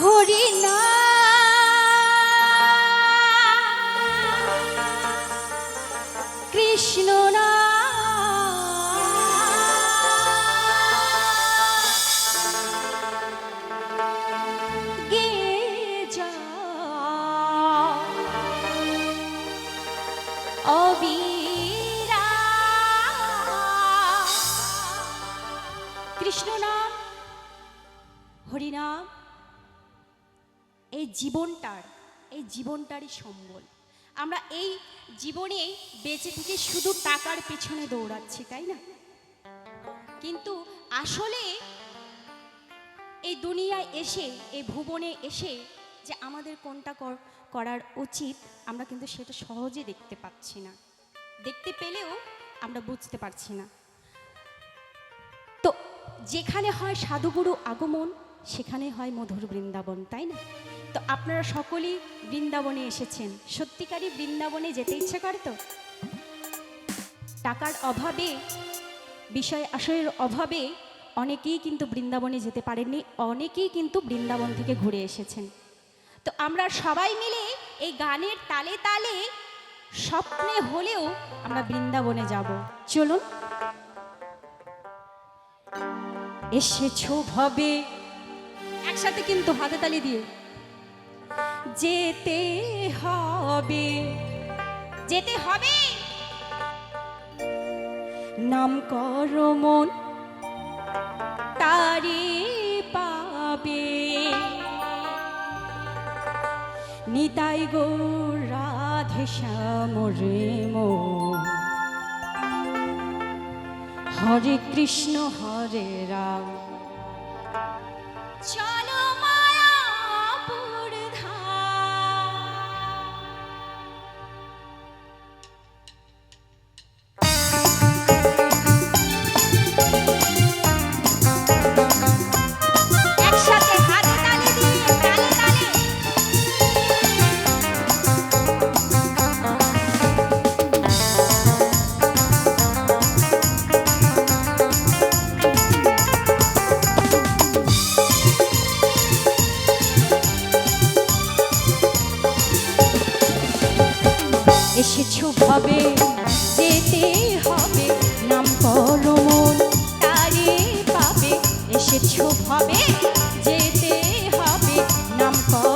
হরি না। কৃষ্ণ না কৃষ্ণ নাম হরিনাম। এই জীবনটার, এই জীবনটারই সম্বল। আমরা এই জীবনে বেঁচে থেকে শুধু টাকার পেছনে দৌড়াচ্ছি, তাই না? কিন্তু আসলে এই দুনিয়ায় এসে, এই ভুবনে এসে যে আমাদের কোনটা করার উচিত, আমরা কিন্তু সেটা সহজে দেখতে পাচ্ছি না। দেখতে পেলেও আমরা বুঝতে পারছি না। তো যেখানে হয় সাধুগুরু আগমন সেখানে হয় মধুর বৃন্দাবন, তাই না? তো আপনারা সকলেই বৃন্দাবনে এসেছেন। সত্যিকারই বৃন্দাবনে যেতে ইচ্ছে করে তো? টাকার অভাবে, বিষয় আশয়ের অভাবে অনেকেই কিন্তু বৃন্দাবনে যেতে পারেননি, অনেকেই কিন্তু বৃন্দাবন থেকে ঘুরে এসেছেন। তো আমরা সবাই মিলে এই গানের তালে তালে স্বপ্নে হলেও আমরা বৃন্দাবনে যাব। চলুন। এসেছ ভবে। একসাথে কিন্তু হাতে তালি দিয়ে। যেতে হবে। যেতে হবে? নাম কর মন, তারি পাবে। নিতাই গো রাধে শ্যাম হরে কৃষ্ণ, হরে রাম। ভাবে যেতে হবে নাম করো মন তারে পাবে। এসেছ ভাবে যেতে হবে নাম করো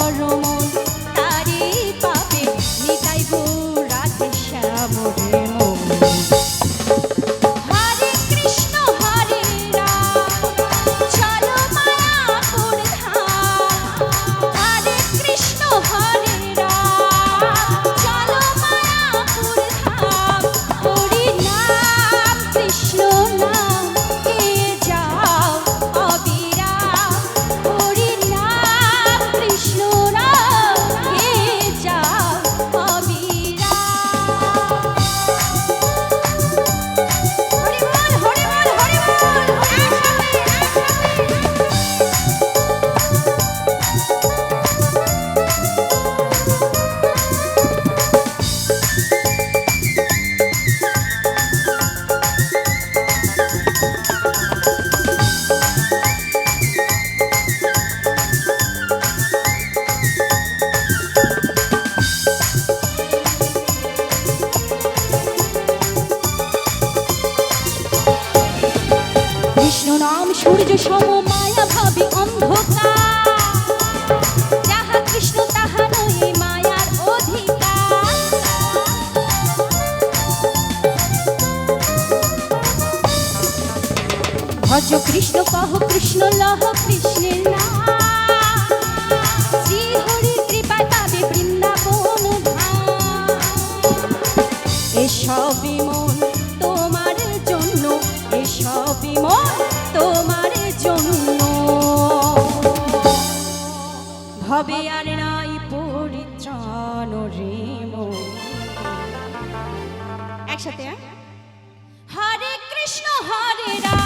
ভজ কৃষ্ণ কহ কৃষ্ণ লহ কৃষ্ণের জন্য। ভবে আর নাই পরিত্রাণ রে একসাথে হ্যাঁ? হরে কৃষ্ণ হরে রাম।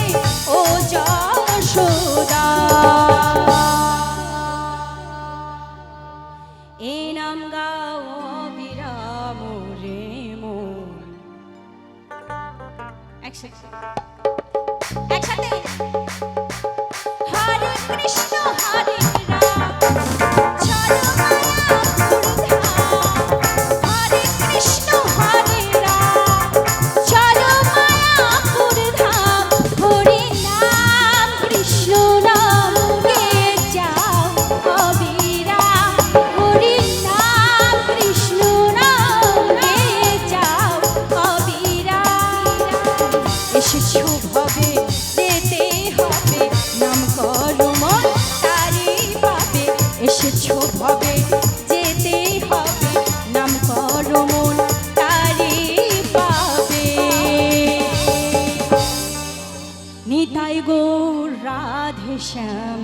একসাথে হরে কৃষ্ণ হরে গৌর রাধে শ্যাম